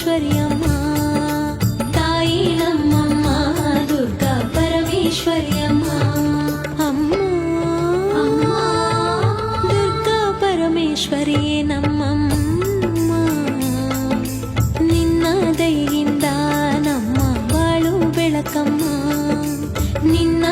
పరమేశ్వర్యమ్మా. తాయి నమ్మమ్మ దుర్గా పరమేశ్వర్యమ్మా. అమ్మా దుర్గా పరమేశ్వరియే నమ్మమ్మ నిನ್ನ ನಮ್ಮ ಬಾಳು ಬೆಳಕಮ್ಮ ನಿನ್ನ